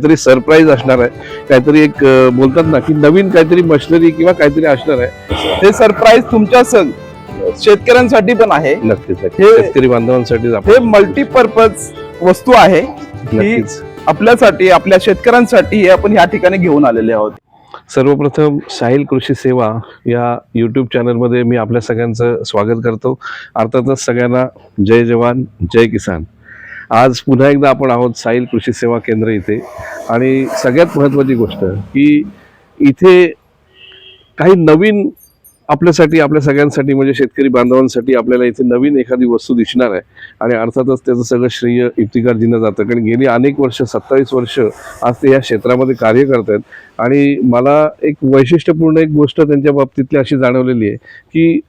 काहीतरी सरप्राईज असणार आहे. काहीतरी एक बोलतात ना की नवीन काहीतरी मशिनरी किंवा काहीतरी असणार आहे. हे सरप्राईज तुमच्या सग शेतकऱ्यांसाठी पण आहे. नक्कीच हे- शेतकरी बांधवांसाठी हे मल्टीपर्पज वस्तू आहे नक्कीच. आपल्यासाठी आपल्या शेतकऱ्यांसाठी हे आपण या ठिकाणी घेऊन आलेले आहोत. सर्वप्रथम साहिल कृषी सेवा या यूट्यूब चॅनलमध्ये मी आपल्या सगळ्यांचं स्वागत करतो. अर्थातच सगळ्यांना जय जवान जय किसान. आज पुन्हा एकदा आपण आहोत साईल कृषी सेवा केंद्र इथे. आणि सगळ्यात महत्त्वाची गोष्ट की इथे काही नवीन आपल्यासाठी आपल्या सगळ्यांसाठी म्हणजे शेतकरी बांधवांसाठी आपल्याला इथे नवीन एखादी वस्तू दिसणार आहे. आणि अर्थातच त्याचं सगळं श्रेय इफ्तिकारजींना जातं. कारण गेली अनेक वर्ष सत्तावीस वर्ष आज ते या क्षेत्रामध्ये कार्य करत आहेत आणि मला एक वैशिष्ट्यपूर्ण एक गोष्ट त्यांच्या बाबतीतली अशी जाणवलेली आहे की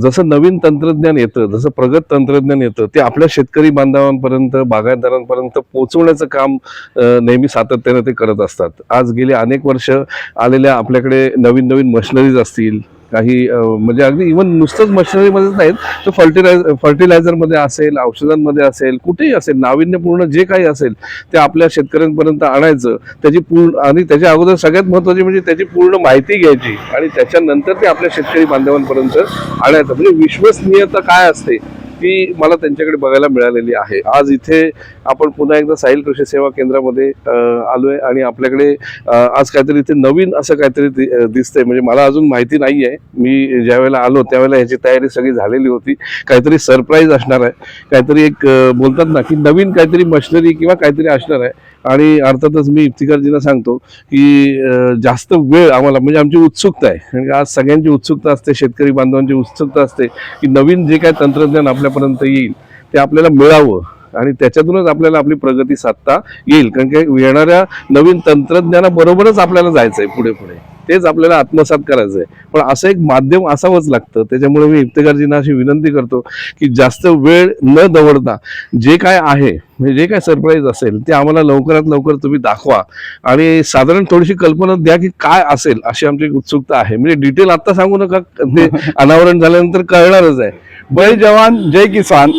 जसं नवीन तंत्रज्ञान येतं जसं प्रगत तंत्रज्ञान येतं ते आपल्या शेतकरी बांधवांपर्यंत बागायतदारांपर्यंत पोहोचवण्याचं काम नेहमी सातत्याने ते करत असतात. आज गेली अनेक वर्ष आलेल्या आपल्याकडे नवीन नवीन मशिनरीज असतील काही म्हणजे अगदी इव्हन नुसतंच मशिनरीमध्येच नाहीत तर फर्टिलायझ फर्टिलायझरमध्ये असेल औषधांमध्ये असेल कुठेही असेल नाविन्यपूर्ण जे काही असेल ते आपल्या शेतकऱ्यांपर्यंत आणायचं त्याची पूर्ण आणि त्याच्या अगोदर सगळ्यात महत्त्वाची म्हणजे त्याची पूर्ण माहिती घ्यायची आणि त्याच्यानंतर ते आपल्या शेतकरी बांधवांपर्यंत आणायचं. म्हणजे विश्वसनीयता काय असते? ती मला त्यांच्याकडे बघायला मिळालेली आहे. आज इथे आपण पुन्हा एकदा साहिल कृषी सेवा केंद्रामध्ये आलो आलोय आणि आपल्याकडे आज काहीतरी इथे नवीन असं काहीतरी दि- दिसतंय. म्हणजे मला अजून माहिती नाही आहे मी ज्या वेळेला आलो त्यावेळेला ह्याची तयारी सगळी झालेली होती. काहीतरी सरप्राईज असणार आहे. काहीतरी एक बोलतात ना की नवीन काहीतरी मशिनरी किंवा काहीतरी असणार आहे. आणि अर्थातच मी इफ्तिकारजींना सांगतो की जास्त वेळ आम्हाला म्हणजे आमची उत्सुकता आहे. कारण की आज सगळ्यांची उत्सुकता असते शेतकरी बांधवांची उत्सुकता असते की नवीन जे काय तंत्रज्ञान आपल्यापर्यंत येईल ते आपल्याला मिळावं. आणि त्याच्यातूनच आपल्याला आपली प्रगती साधता येईल. कारण की येणाऱ्या नवीन तंत्रज्ञानाबरोबरच आपल्याला जायचं आहे पुढे पुढे. तेच आपल्याला आत्मसात करायचं आहे पण असं एक माध्यम असावंच लागतं. त्याच्यामुळे मी इफ्तिकारजींना अशी विनंती करतो की जास्त वेळ न दवडता जे काय आहे म्हणजे जे काय सरप्राईज असेल ते आम्हाला लवकरात लवकर तुम्ही दाखवा. आणि साधारण थोडीशी कल्पना द्या की काय असेल अशी आमची उत्सुकता आहे. म्हणजे डिटेल आता सांगू नका ते अनावरण झाल्यानंतर कळणारच आहे. जय जवान जय किसान.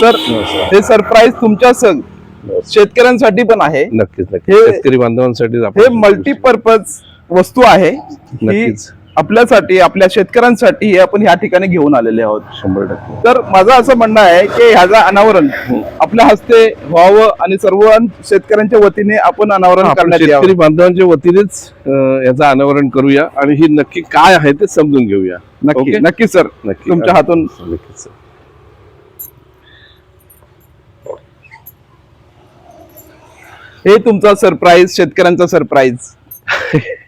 सर हे सरप्राईज तुमच्या सग शेतकऱ्यांसाठी पण आहे. नक्कीच नक्कीच. हे- शेतकरी बांधवांसाठी हे मल्टीपर्पज वस्तू आहे ही नक्कीच. आपल्यासाठी आपल्या शेतकऱ्यांसाठी हे आपण या ठिकाणी घेऊन आलेले आहोत. शंभर टक्के. तर माझं असं म्हणणं आहे की ह्याचं अनावरण आपल्या हस्ते व्हावं आणि सर्व शेतकऱ्यांच्या वतीने आपण अनावरण आपण करण्यात शेतकरी यावं बांधवांच्या वतीनेच अं, याचं अनावरण करूया आणि ही नक्की काय आहे ते समजून घेऊया. नक्की? नक्की सर. नक्की. तुमच्या हातून. नक्कीच हे तुमचा सरप्राईज शेतकऱ्यांचा सरप्राईज.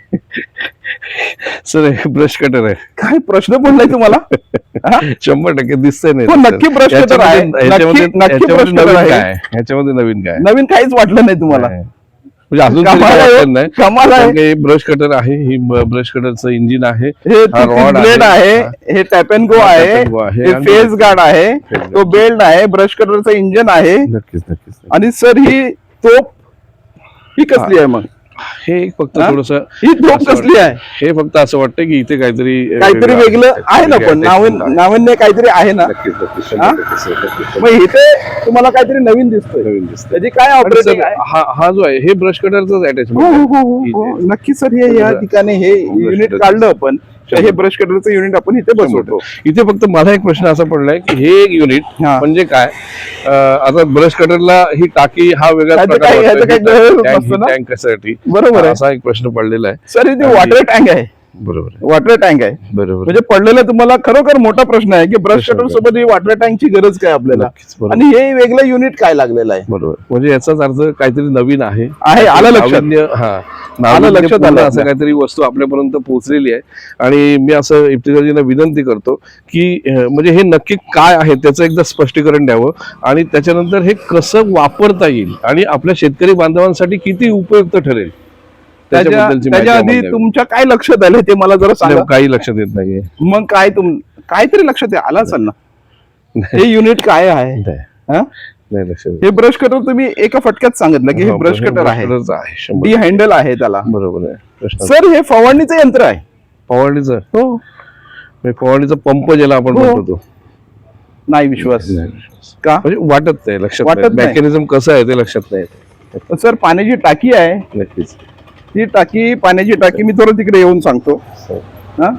सर हे ब्रश कटर आहे. काय प्रश्न पडलाय तुम्हाला? हा? शंभर टक्के दिसतंय नाही हो, नक्की cutter आहे. नक्की- नक्की cutter नवीन आहे. काय? ह्याच्यामध्ये नवीन काय? नवीन काहीच वाटलं नाही तुम्हाला. नाही. म्हणजे अजून तरी कमाल काय आहे, वाटलं नाही. कमाल आहे. कारण की ब्रश कटर आहे. ही ब्रश कटरचं इंजिन आहे. हे हा rod ब्लेड आहे. हे. टॅप अँड गो हा आहे. tap and go आहे. हे आणि- फेस गार्ड आहे. Face तो बेल्ट आहे. ब्रश कटरचं इंजन आहे. नक्कीच नक्कीच. आणि सर ही तोप ही कसली आहे मग? हे फक्त? थोडस ही कसली आहे. हे फक्त असं वाटतं की इथे काहीतरी काहीतरी वेगळं आहे ना पण नाविन नाविन्य काहीतरी आहे ना? मग इथे तुम्हाला काहीतरी नवीन दिसतोय. नवीन दिसतंय. त्याची काय आहे? हा हा जो आहे हे ब्रश कटरच हो अटॅचमेंट नक्की सर हे या ठिकाणी हे युनिट. काढलं आपण तर हे ब्रश कटरचं युनिट आपण इथे बसवतो. इथे फक्त मला एक प्रश्न असा पडलाय की हे एक युनिट. म्हणजे काय? आता ब्रश कटरला ही टाकी हा वेगळा? टँक कशासाठी बरोबर असा एक प्रश्न पडलेला आहे. सर इथे वॉटर टँक आहे. बरोबर आहे. वॉटर टँक आहे. बरोबर म्हणजे पडलेला तुम्हाला खरोखर मोठा प्रश्न आहे की ब्रश कटर सोबत ही वॉटर टँकची गरज काय आपल्याला. आणि हे वेगळं युनिट काय लागलेलं आहे? बरोबर. म्हणजे याचाच अर्थ काहीतरी नवीन आहे. आहे, आलं लक्षात. हा. आलं लक्षात आलं असं आपल्या. काहीतरी वस्तू आपल्यापर्यंत पोहोचलेली आहे. आणि मी असं इफ्तिकारजींना विनंती करतो की म्हणजे हे नक्की काय आहे त्याचं एकदा स्पष्टीकरण द्यावं. आणि त्याच्यानंतर हे कसं वापरता येईल आणि आपल्या शेतकरी बांधवांसाठी किती उपयुक्त ठरेल. त्याच्या त्याच्याबद्दलची माहिती त्याच्या आम्हाला आधी द्यावी. तुमच्या काय लक्षात आलं ते मला जरा सांगा. काही लक्षात येत नाहीये. मग काय तुम काहीतरी लक्षात आलं असेल ना? हे युनिट काय आहे? नाही. हा? नाही लक्षात येत. हे ब्रश कटर तुम्ही एका फटक्यात सांगितलं की हे हा, ब्रश हे कटर आहे. brush cutter च आहे शंभर डी हँडल आहे त्याला. बरोबर आहे. प्रश्न सर हे फवारणीचं यंत्र आहे. फवारणीचं? हो. म्हणजे फवारणीचा पंप ज्याला आपण हो. म्हणतो तो. नाही विश्वास. नाही. का? म्हणजे वाटत नाही लक्षात वाटत नाही. नाही. मेकॅनिझम कसं आहे ते लक्षात नाही येत. सर पाण्याची टाकी आहे. नक्कीच. ही टाकी पाण्याची टाकी मी थोडं तिकडे येऊन सांगतो. हा.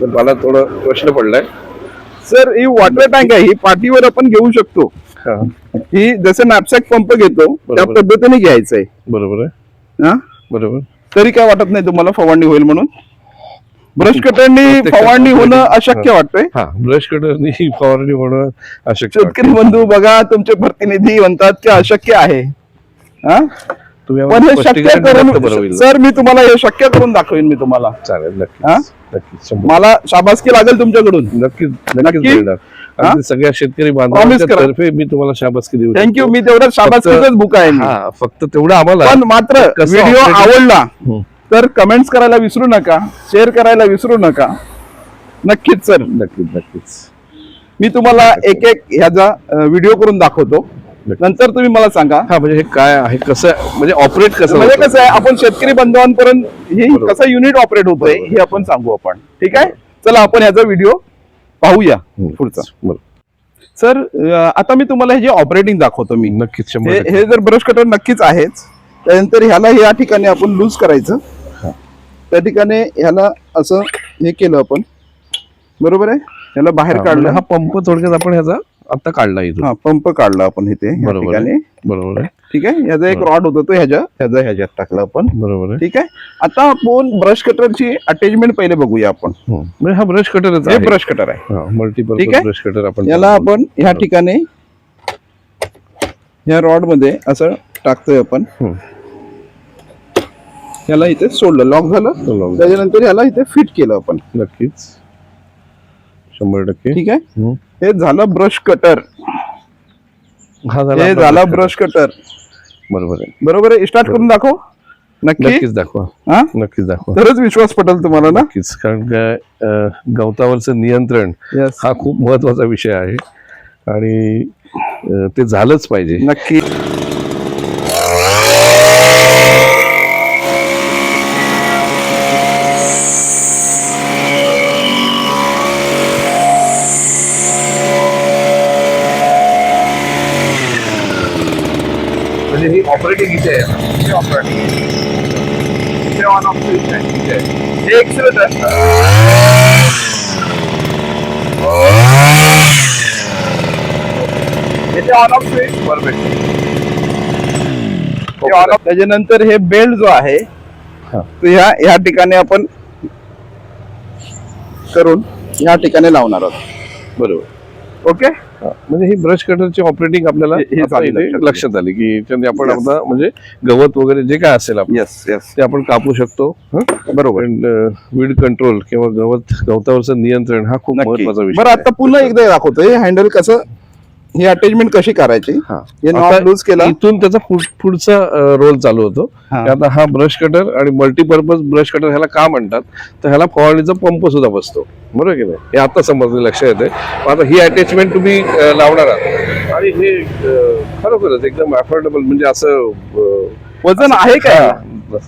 तर मला थोडं प्रश्न पडलाय. सर ही वॉटर टँक आहे ही पाठीवर आपण घेऊ शकतो. हा. ही जसं नॅपसॅक पंप घेतो त्या. पद्धतीने घ्यायचं आहे बरोबर आहे. हा? बरोबर. तरी काय वाटत नाही तुम्हाला फवारणी होईल म्हणून? ब्रश कटरनी फवारणी होणं अशक्य हा. वाटतंय? हा ब्रश कटरनी फवारणी होणं अशक्य. शेतकरी बंधू बघा तुमचे प्रतिनिधी म्हणतात की अशक्य आहे. हा? तुम्ही पण हे आम्हाला शक्य स्पष्टीकरण दिलं तर बरं करून होईल सर मी तुम्हाला हे शक्य करून दाखवेन मी तुम्हाला चालेल हा? नक्कीच नक्कीच शंभर मला शाबासकी लागेल तुमच्याकडून नक्कीच नक्कीच नक्की? मिळणार हा? अगदी सगळ्या शेतकरी Promise बांधवांच्या करा. तर्फे मी तुम्हाला शाबासकी देऊ थँक्यू. मी तेवढं शाबासकीच बुक आहे मी. हा फक्त तेवढं आम्हाला पण मात्र कसं व्हिडिओ आवडला. तर कमेंट्स करायला विसरू नका शेअर करायला विसरू नका नक्कीच सर नक्कीच नक्कीच मी तुम्हाला एक एक ह्याचा व्हिडिओ करून दाखवतो. नंतर तुम्ही मला सांगा हा म्हणजे हे काय आहे कसं म्हणजे ऑपरेट कसं म्हणजे? कसं आहे आपण शेतकरी बांधवांपर्यंत हे बरोबर. कसं युनिट ऑपरेट होतंय बरोबर. हे आपण सांगू आपण ठीक आहे चला आपण ह्याचा व्हिडिओ पाहूया हम्म. पुढचा बरं. सर आता मी तुम्हाला हे जे ऑपरेटिंग दाखवतो मी नक्कीच हे. हे जर ब्रश कटर नक्कीच आहेच त्यानंतर ह्याला या ठिकाणी आपण लूज करायचं हा. त्या ठिकाणी ह्याला असं हे केलं आपण बरोबर आहे ह्याला बाहेर हा, म्हणजे काढलं हा पंप थोडक्यात आपण ह्याचा आता काढला इथून. हा पंप काढला आपण इथे या बरोबर ठिकाणी. बरोबर आहे. ठीक आहे? ह्याचा एक रॉड होता तो ह्याच्या ह्याचा ह्याच्यात टाकला आपण. बरोबर आहे. ठीक आहे? आता आपण ब्रश कटरची अटॅचमेंट पहिले बघूया आपण. हम्म. म्हणजे हा ब्रश कटरच हे आहे. ब्रश कटर आहे. ठीक मल्टीपर्पज आहे? ब्रश कटर आपण याला आपण ह्या ठिकाणी ह्या रॉडमध्ये असं टाकतोय आपण. हम्म. ह्याला इथे सोडलं. लॉक झालं. Lock. त्याच्यानंतर ह्याला इथे फिट केलं आपण. नक्कीच. शंभर टक्के. ठीक आहे? हम्म. हे झालं ब्रश कटर. हा झाला हे ब्रश कटर. बरोबर आहे. बरोबर आहे? स्टार्ट करून दाखव. नक्की? नक्कीच दाखवा. हा? नक्कीच दाखवा. तरच विश्वास पटेल तुम्हाला ना? नक्कीच कारण काय अं, गवतावरचं नियंत्रण. हा खूप महत्त्वाचा विषय आहे. आणि अं, ते झालंच पाहिजे. नक्की म्हणजे ही ऑपरेटिंग इथे आहे एक्सिलेटर याचे ऑन ऑफ स्विच परफेक्ट हे on off- त्याच्यानंतर हे बेल्ट जो आहे. तो ह्या ह्या ठिकाणी आपण करून ह्या ठिकाणी लावणार आहोत. बरोबर. ओके? म्हणजे ही ब्रश कटरची ऑपरेटिंग आपल्याला आता चालेल इथे लक्षात आलं. की याच्यामध्ये आपण Yes. आता म्हणजे गवत वगैरे जे काय असेल आपलं येस येस ते आपण कापू शकतो. बरोबर. वीड कंट्रोल किंवा गवत गवतावरचं नियंत्रण हा खूप नक्की. महत्त्वाचा विषय बरं आता पुन्हा एकदा दाखवतो. हे हँडल कसं? ही अटॅचमेंट कशी करायची? हा. हे आता नॉब लूज केला. इथून त्याचा पुढ- पुढचा रोल चालू होतो. हा. की आता हा ब्रश कटर आणि मल्टीपर्पज ब्रश कटर ह्याला का म्हणतात? तर ह्याला फवारणीचा पंप सुद्धा बसतो. बरोबर की नाही? हे आता समजलं लक्षात येते आता ही अटॅचमेंट तुम्ही अं, लावणार आहात. आणि हे अं, खरोखरच एकदम अफोर्डेबल म्हणजे असं अं, वजन आहे काय हा.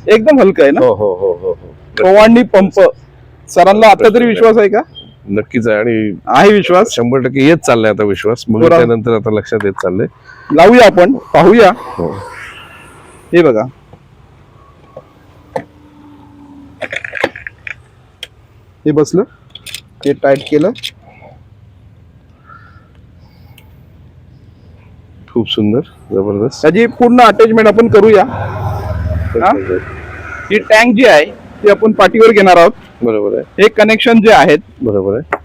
एकदम हलकं आहे ना? हो हो हो हो हो. फवारणी पंप सरांना आता तरी विश्वास आहे का? नक्कीच आहे आणि आहे विश्वास. शंभर टक्के येत चाललाय आता विश्वास. मग बरोबर. त्यानंतर आता लक्षात येत चाललंय. लावूया आपण पाहूया. हो. हे बघा. हे बसलं. हे टाईट केलं. खूप सुंदर जबरदस्त. त्याची पूर्ण अटॅचमेंट आपण करूया. हा? ही. टँक जी आहे ती आपण पाठीवर घेणार आहोत. बरोबर आहे. हे कनेक्शन जे आहेत बरोबर आहे.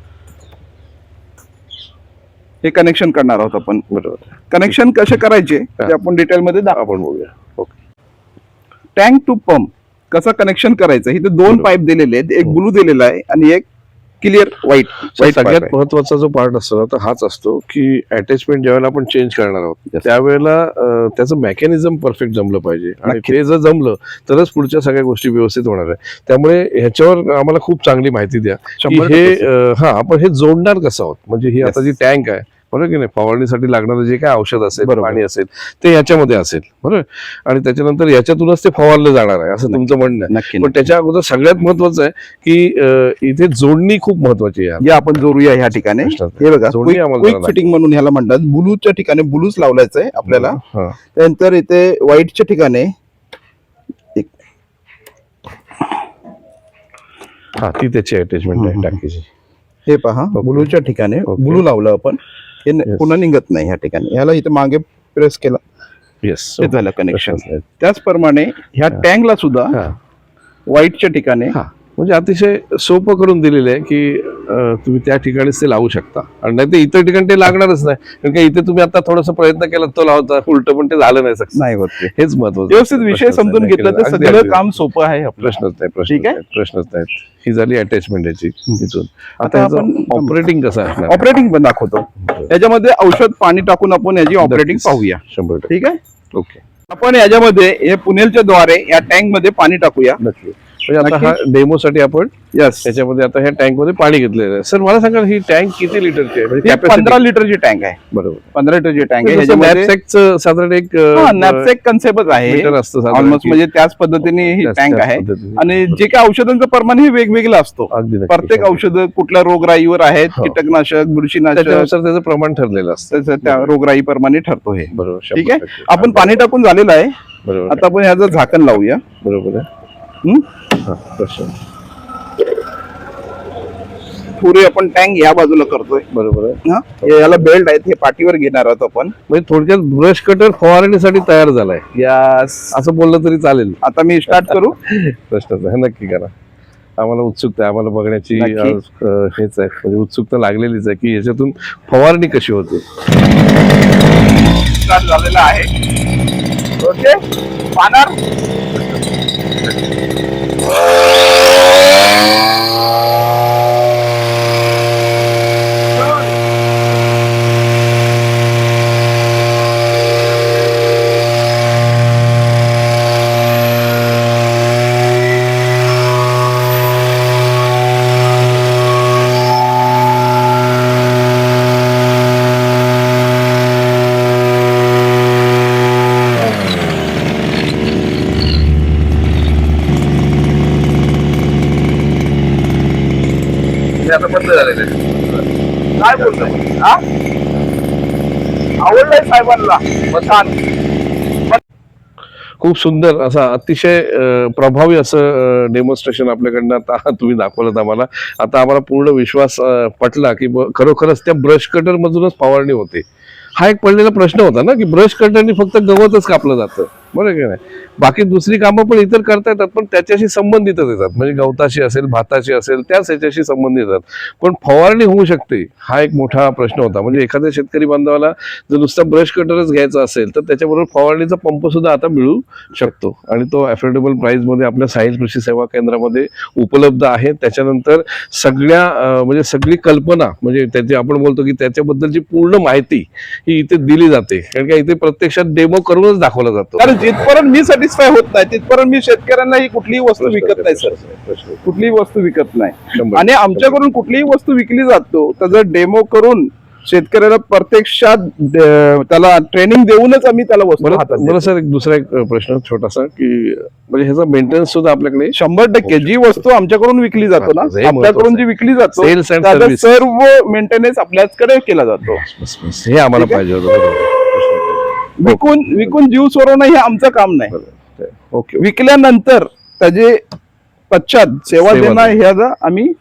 हे कनेक्शन करणार आहोत आपण. बरोबर आहे. कनेक्शन कसे करायचे ते आपण डिटेल मध्ये दाखव आपण बघूया. ओके. टँक टू पंप कसं कनेक्शन करायचं? इथे दोन बरोबर. पाईप दिलेले आहेत. एक ब्लू दिलेला आहे आणि एक क्लिअर व्हाईट सगळ्यात महत्त्वाचा जो पार्ट असतो ना तर हाच असतो की अटॅचमेंट ज्यावेळेला आपण चेंज करणार आहोत त्यावेळेला त्याचं मेकॅनिझम परफेक्ट जमलं पाहिजे. आणि. ते जर जमलं तरच पुढच्या सगळ्या गोष्टी व्यवस्थित होणार आहे. त्यामुळे ह्याच्यावर आम्हाला खूप चांगली माहिती द्या हे हा आपण हे जोडणार कसं आहोत? म्हणजे ही आता. जी टँक आहे बरोबर की नाही? फवारणीसाठी लागणारं जे काय औषध असेल. पाणी असेल ते याच्यामध्ये असेल. बरोबर आणि त्याच्यानंतर याच्यातूनच ते फवारलं जाणार आहे असं तुमचं म्हणणं आहे. नक्की पण त्याच्या अगोदर सगळ्यात महत्वाचं आहे की इथे जोडणी खूप महत्वाची आहे. या आपण जोडूया ह्या ठिकाणी. हे बघा फिटिंग म्हणून ह्याला म्हणतात. ब्लूच्या ठिकाणी ब्लूच लावलायचं आहे आपल्याला. त्यानंतर इथे व्हाईटच्या ठिकाणी हा ती त्याची अटॅचमेंट आहे. टाकीची. हे पहा. ब्लूच्या ठिकाणी. ब्लू लावलं आपण. हे न- Yes. पुन्हा निघत नाही ह्या ठिकाणी. ह्याला इथे मागे प्रेस केला. येस हे झालं कनेक्शन. त्याचप्रमाणे ह्या टँकला सुद्धा हा. व्हाईटच्या ठिकाणी हा. म्हणजे अतिशय सोपं करून दिलेलं आहे की तुम्ही त्या ठिकाणीच ते लावू शकता. आणि नाही ते इतर ठिकाणी ते लागणारच नाही. कारण का इथे तुम्ही आता थोडासा प्रयत्न केला तो लावता उलट पण ते झालं नाही सक्सेस. नाही होत. हेच महत्वाचं व्यवस्थित विषय समजून. घेतलं तर सगळं. काम सोपं आहे. प्रश्नच नाही प्रश्न ठीक आहे? नाही, प्रश्नच नाही. ही झाली अटॅचमेंट याची इथून. आता आपण- ऑपरेटिंग कसं असणार? ऑपरेटिंग पण दाखवतो. याच्यामध्ये औषध पाणी टाकून आपण याची ऑपरेटिंग. पाहूया. शंभर टक्के. ठीक आहे? ओके. आपण याच्यामध्ये हे पुणेलच्या द्वारे या टँकमध्ये पाणी टाकूया. नक्की. म्हणजे आता हा डेमो साठी आपण यस त्याच्यामध्ये आता ह्या टँकमध्ये पाणी घेतलेलं आहे. सर मला सांगा ही टँक किती लिटरची आहे? म्हणजे पंधरा लिटरची टँक आहे. बरोबर. पंधरा लिटरची टँक आहे. knapsackचं साधारण एक नॅपसेक कन्सेप्टच आहे. ऑलमोस्ट म्हणजे त्याच पद्धतीने ही टँक आहे. आणि जे काही औषधांचं प्रमाण हे वेगवेगळं असतो. प्रत्येक औषध कुठल्या रोगराईवर आहेत? हो. कीटकनाशक बुरशीनाशक. त्याचं प्रमाण ठरलेलं असतं. त्या रोगराई प्रमाणे ठरतो हे. बरोबर. ठीक आहे. आपण पाणी टाकून झालेलं आहे. आता आपण ह्याचं झाकण लावूया. बरोबर आहे. पुढे आपण टँक या बाजूला करतोय. बरोबर आहे. याला बेल्ट आहेत हे पाठीवर घेणार आहोत आपण. म्हणजे थोडक्यात ब्रश कटर फवारणीसाठी तयार झालाय. यास असं बोललं तरी चालेल. आता मी स्टार्ट करू? प्रश्नच आहे. नक्की करा. आम्हाला उत्सुकता आहे. आम्हाला बघण्याची हेच आहे. म्हणजे उत्सुकता लागलेलीच आहे की याच्यातून फवारणी कशी होते. झालेला आहे. ओके पाणार हे काय बोलतोय? हा? आवडलंय साहेबांना? खूप सुंदर असा अतिशय प्रभावी असं डेमॉन्स्ट्रेशन आपल्याकडनं आता तुम्ही दाखवलं आम्हाला. आता आम्हाला पूर्ण विश्वास पटला की खरोखरच त्या ब्रश कटर मधूनच फवारणी होते. हा एक पडलेला प्रश्न होता ना की ब्रश कटरनी फक्त गवतच कापलं जातं. बरोबर की नाही? बाकी दुसरी कामं पण इतर करता येतात पण त्याच्याशी संबंधितच येतात. म्हणजे गवताशी असेल भाताशी असेल त्याच ह्याच्याशी संबंधित येतात. पण फवारणी होऊ शकते हा एक मोठा प्रश्न होता. म्हणजे एखाद्या शेतकरी बांधवाला जर नुसता ब्रश कटरच घ्यायचा असेल तर त्याच्याबरोबर फवारणीचा पंप सुद्धा आता मिळू शकतो. आणि तो अफोर्डेबल प्राइसमध्ये आपल्या साहिल कृषी सेवा केंद्रामध्ये उपलब्ध आहे. त्याच्यानंतर सगळ्या म्हणजे सगळी कल्पना म्हणजे त्याची आपण बोलतो की त्याच्याबद्दलची पूर्ण माहिती ही इथे दिली जाते. कारण का इथे प्रत्यक्षात डेमो करूनच दाखवला जातो. कारण जिथपर्यंत मी सॅटिस्फाय होत नाही तिथपर्यंत मी शेतकऱ्यांना ही कुठलीही वस्तू विकत नाही सर. कुठलीही वस्तू विकत नाही. आणि आमच्याकडून कुठलीही वस्तू विकली जातो त्याचा डेमो करून शेतकऱ्याला प्रत्यक्षात त्याला ट्रेनिंग देऊनच आम्ही त्याला वस्तू मला. सर एक दुसरा एक प्रश्न छोटासा की म्हणजे ह्याचा मेंटेनन्स सुद्धा आपल्याकडे शंभर टक्के जी वस्तू आमच्याकडून विकली जातो ना आपल्याकडून जी. विकली जातो. सर्व मेंटेनन्स आपल्याकडे केला जातो. हे आम्हाला? पाहिजे होतं. विकून विकून जीव सोडवणं हे आमचं काम नाही. ओके. विकल्यानंतर त्याचे पश्चात सेवा देणं. ह्याचा आम्ही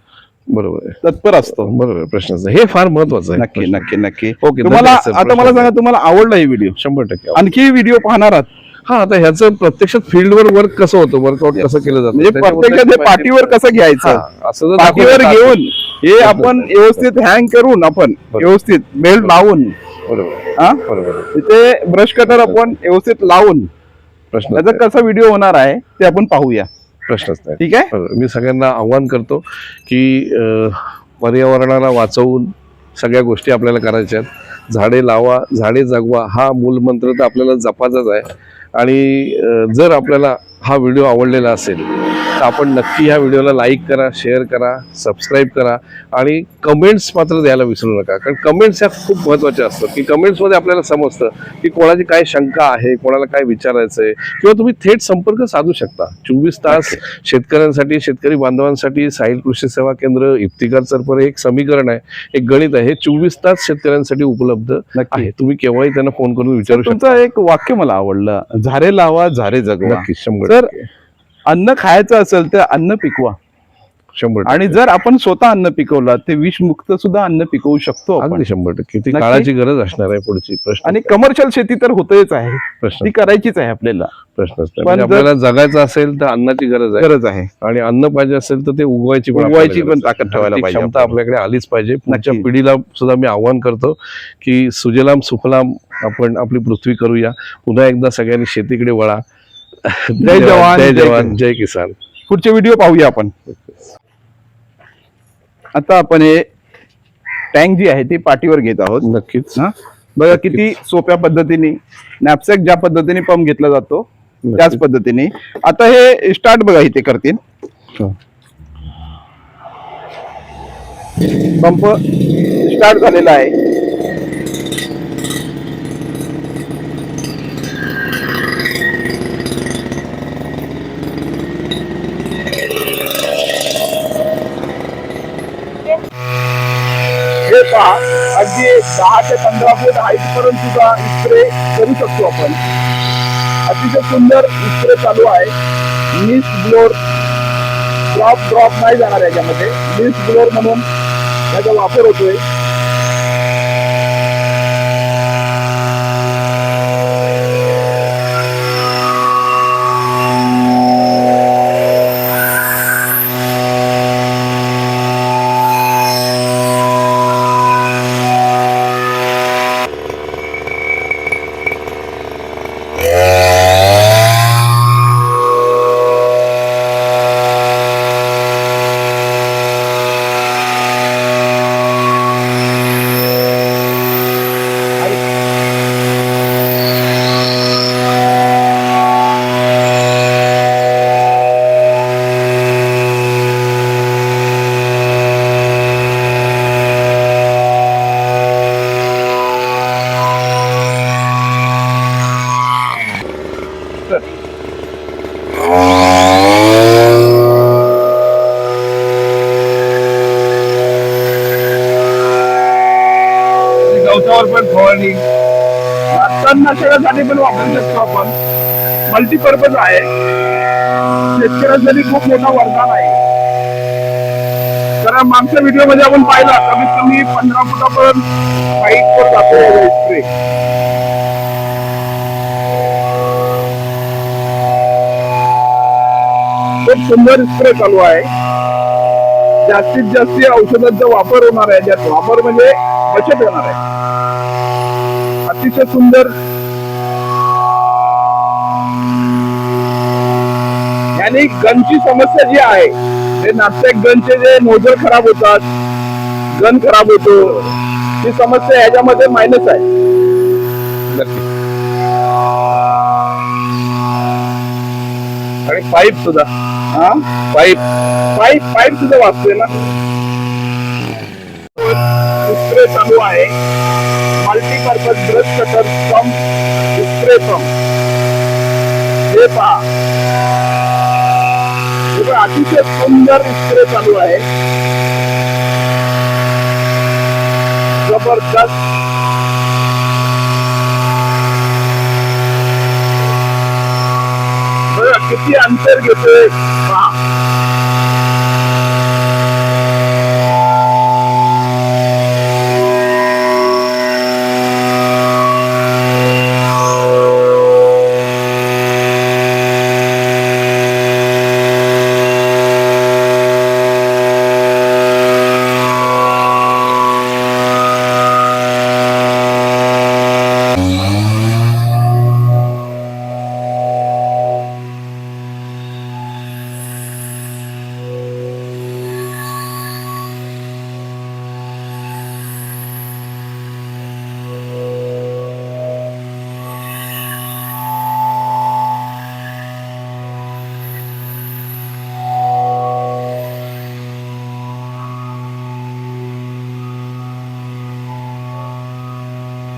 बरोबर तत्पर असतो. बरोबर नाही. हे फार महत्वाचं आहे. नक्की नक्की नक्की. ओके, तुम्हाला आता प्रश्न मला सांगा. तुम्हाला आवडला ही व्हिडिओ शंभर टक्के आणखी व्हिडिओ पाहणार आहात? हा आता ह्याचं प्रत्यक्षात फील्डवर वर्क कसं होतं? वर्कआउट कसं केलं जातं? म्हणजे प्रत्यक्षात हे पाठीवर कसं घ्यायचं? हा, असं पाठीवर घेऊन हे आपण व्यवस्थित हँग करून आपण व्यवस्थित बेल्ट लावून बरोबर. हा? तिथे ब्रश कटर आपण व्यवस्थित लावून प्रश्न त्याचा कसा व्हिडिओ होणार आहे ते आपण पाहूया. प्रश्नच नाही. ठीक आहे. मी सगळ्यांना आव्हान करतो की पर्यावरणाला वाचवून सगळ्या गोष्टी आपल्याला करायच्या आहेत. झाडे लावा झाडे जगवा हा मूलमंत्र तर आपल्याला जपाचाच आहे. आणि जर आपल्याला हा व्हिडिओ आवडलेला असेल तर आपण नक्की ह्या व्हिडिओला लाईक करा शेअर करा सबस्क्राईब करा आणि कमेंट्स मात्र द्यायला विसरू नका. कारण कमेंट्स ह्या खूप महत्त्वाच्या असतात. की कमेंट्समध्ये आपल्याला समजतं की कोणाची काय शंका आहे कोणाला काय विचारायचं आहे किंवा तुम्ही थेट संपर्क साधू शकता. चोवीस तास शेतकऱ्यांसाठी शेतकरी बांधवांसाठी साहिल कृषी सेवा केंद्र इफ्तिकार सरपर हे एक समीकरण आहे एक गणित आहे. हे चोवीस तास शेतकऱ्यांसाठी उपलब्ध आहे. तुम्ही केव्हाही त्यांना फोन करून विचारू शकता. एक वाक्य मला आवडलं. झारे लावा झारे जगवा. शंभर. अन्न खायचं असेल तर अन्न पिकवा. शंभर. आणि जर आपण स्वतः अन्न पिकवलं ते विषमुक्त सुद्धा अन्न पिकवू शकतो अगदी शंभर टक्के. ती. काळाची गरज असणार आहे पुढची? प्रश्न आणि कमर्शियल शेती तर होतच आहे. प्रश्न ती करायचीच आहे आपल्याला. पण म्हणजे आपल्याला जगायचं असेल तर अन्नाची गरज आहे. गरज आहे. आणि अन्न पाहिजे असेल तर ते उगवायची पण उगवायची पण. ताकद ठेवायला पाहिजे क्षमता. आपल्याकडे आलीच पाहिजे. पुढच्या. पिढीला सुद्धा मी आव्हान करतो की सुजलाम सुफलाम आपण आपली पृथ्वी करूया. पुन्हा एकदा सगळ्यांनी शेतीकडे वळा. जय जवान, जय जवान जय किसान. पुढचे व्हिडिओ पाहूया आपण. आता आपण हे टँक जी आहे ती पाठीवर घेत आहोत. नक्कीच. हा? बघा किती सोप्या पद्धतीने नॅपसॅक ज्या पद्धतीने पंप घेतला जातो त्याच पद्धतीने. आता हे स्टार्ट बघा इथे करतील. हा. पंप स्टार्ट झालेला आहे हे पहा अगदी दहा ते पंधरा फूट हाईट पर्यंत सुद्धा स्प्रे करू शकतो आपण. अतिशय सुंदर स्प्रे चालू आहे मिस ब्लोर ड्रॉप ड्रॉप नाही जाणार याच्यामध्ये. मिस ब्लोर म्हणून याचा वापर होतोय गवतावर पण फवारणी तणनाशकासाठी पण वापरू शकतो आपण. मल्टीपर्पज आहे. शेतकऱ्यांसाठी खूप मोठा वरदान आहे. कारण मागच्या व्हिडिओमध्ये आपण पाहिला कमीत कमी पंधरा फुटापर्यंत हाईट वर जातो स्प्रे खूप सुंदर स्प्रे चालू आहे. जास्तीत जास्त औषधांचा वापर होणार आहे. ज्यात वापर म्हणजे बचत होणार आहे. अतिशय सुंदर. आणि गनची समस्या जी आहे ते नाट्यक गनचे जे नोजल खराब होतात गन खराब होतो ती समस्या याच्यामध्ये मायनस आहे. आणि पाईप सुद्धा. हा? पाईप पाईप पाईप सुद्धा वाचतोय ना. चालू आहे. Multipurpose brush cutter pump spray pump हे पहा अतिशय सुंदर स्प्रे चालू आहे. जबरदस्त. बघा किती अंतर घेतोय.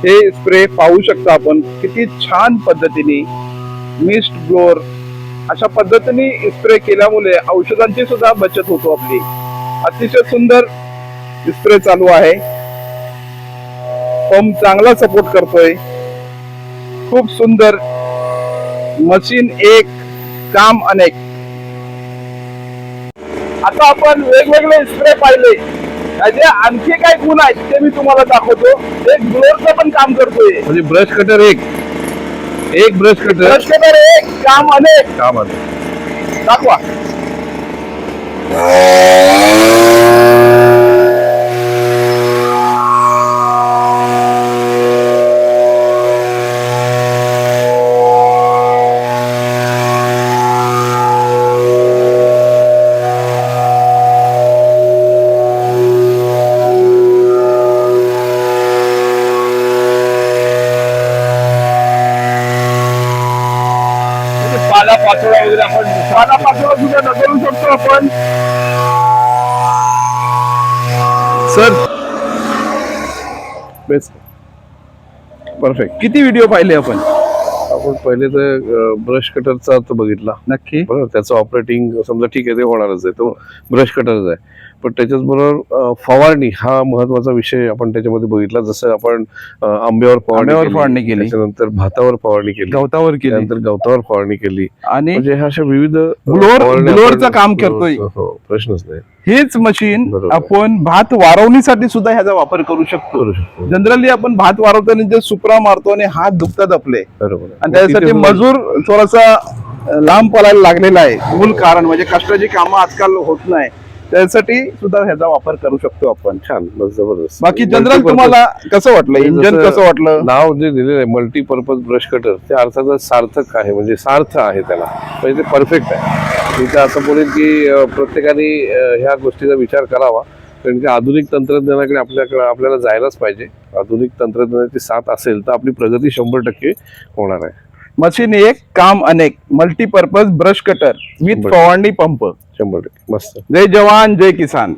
हे स्प्रे पाहू शकता आपण. किती छान पद्धतीने मिस्ट ग्लोअर अशा पद्धतीने स्प्रे केल्यामुळे औषधांची सुद्धा बचत होतो आपली. अतिशय सुंदर स्प्रे चालू आहे. पंप चांगला सपोर्ट करतोय. खूप सुंदर मशीन एक काम अनेक. आता आपण वेगवेगळे स्प्रे पाहिले. त्याचे आणखी काय गुण आहेत ते मी तुम्हाला दाखवतो. एक ब्लोअरचं पण काम करतोय. म्हणजे ब्रश कटर एक. एक ब्रश कटर. ब्रश कटर एक काम अनेक. काम आलं दाखवा. पाला पाचोळा वगैरे आपण. पाला पाचोळा सुद्धा ढकलू शकतो आपण. सर. बेस्ट परफेक्ट किती व्हिडिओ पाहिले आपण? आपण पहिले तर ब्रश कटरचा अर्थ बघितला. नक्की. बरोबर त्याचं ऑपरेटिंग समजा ठीक आहे ते होणारच आहे. तो ब्रश कटरच आहे. पण त्याच्याच बरोबर फवारणी हा महत्त्वाचा विषय आपण त्याच्यामध्ये बघितला. जसं आपण आंब्यावर फवारणी आंब्यावर केली, फवारणी केली. त्याच्यानंतर भातावर फवारणी केली गवतावर केली. त्यानंतर गवतावर फवारणी केली. आणि म्हणजे अशा विविध काम करतोय. हो, हो, प्रश्नच नाही. हेच मशीन. आपण भात वारवणीसाठी सुद्धा ह्याचा वापर करू शकतो. जनरली आपण भात वारवताना जे सुपरा मारतो आणि हात दुखतात आपले. बरोबर. आणि त्यासाठी मजूर थोडासा लांब पळायला लागलेला आहे. मूल कारण म्हणजे कष्टाची कामं आजकाल होत नाही. त्यासाठी सुद्धा ह्याचा वापर करू शकतो आपण. छान जबरदस्त. बाकी जनरल तुम्हाला कसं वाटलं? इंजन कसं वाटलं? नाव जे दिलेलं आहे मल्टीपर्पज ब्रश कटर ते अर्थातच सार्थक आहे म्हणजे सार्थ आहे त्याला. म्हणजे ते परफेक्ट आहे. मी तर असं बोलेन की प्रत्येकाने ह्या गोष्टीचा विचार करावा. कारण की आधुनिक तंत्रज्ञानाकडे आपल्याकडे आपल्याला जायलाच पाहिजे. आधुनिक तंत्रज्ञानाची साथ असेल तर आपली प्रगती शंभर टक्के होणार आहे. मशीन एक काम अनेक. Multipurpose brush cutter with. फवारणी पंप शंभर टक्के. मस्त. जय जवान जय किसान.